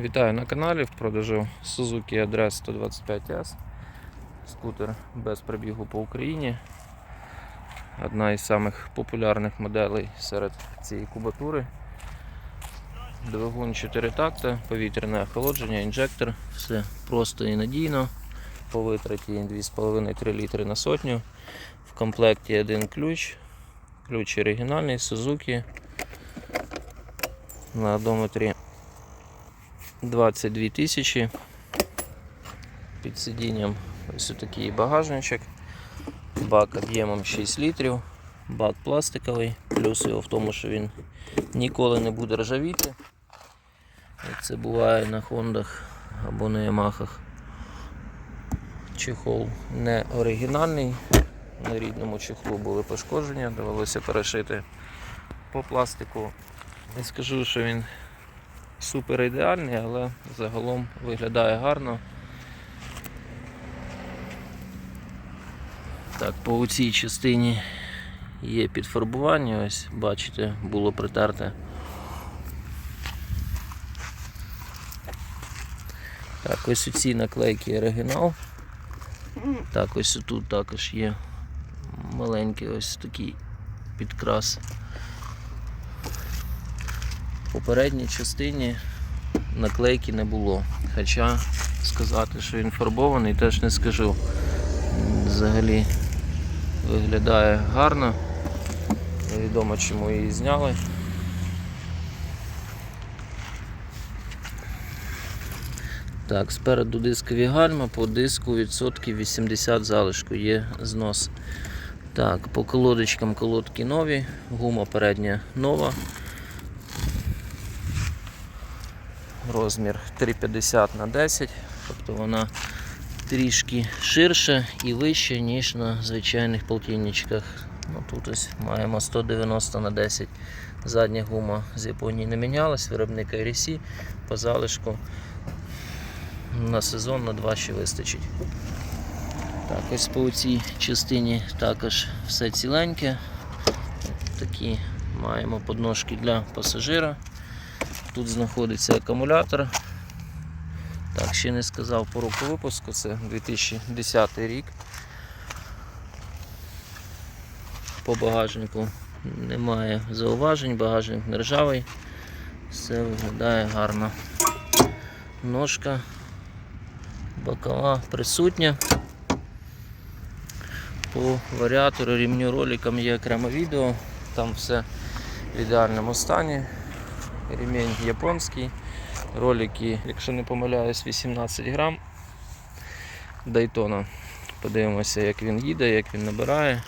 Вітаю на каналі. В продажу Suzuki Address 125S. Скутер без пробігу по Україні. Одна із самих популярних моделей серед цієї кубатури. Двигун 4 такта, повітряне охолодження, інжектор. Все просто і надійно. По витраті 2,5-3 літри на сотню. В комплекті один ключ. Ключ оригінальний Suzuki. На одометрі 22 тисячі. Під сидінням ось такий багажничок. Бак об'ємом 6 літрів. Бак пластиковий, плюс його в тому, що він ніколи не буде ржавіти. Як це буває на Хондах або на Ямахах. Чехол не оригінальний. На рідному чехлу були пошкодження, довелося перешити по пластику. Не скажу, що він супер ідеальний, але загалом виглядає гарно. Так, по цій частині є підфарбування, ось бачите, було притерте. Так, ось у цій наклейки оригінал. Так, ось тут також є маленький ось такий підкрас. Попередній частині наклейки не було. Хоча сказати, що він фарбований, теж не скажу. Взагалі виглядає гарно. Невідомо чому її зняли. Так, спереду дискові гальма, по диску відсотків 80 залишку є знос. Так, по колодочкам колодки нові, гума передня нова. Розмір 3,50 на 10, тобто вона трішки ширша і вища, ніж на звичайних полтинничках. Ну, тут ось маємо 190 на 10. Задня гума з Японії не мінялась, виробник RC по залишку на сезон на 2 ще вистачить. Так, ось по цій частині також все ціленьке. Такі маємо подножки для пасажира. Тут знаходиться акумулятор. Так, ще не сказав по року випуску, це 2010 рік. По багажнику немає зауважень, багажник не ржавий, все виглядає гарно. Ножка бокова присутня. По варіатору, рівню роликам є окреме відео, там все в ідеальному стані. Ремінь японський. Ролики, якщо не помиляюсь, 18 грам Дайтона. Подивимося, як він їде, як він набирає.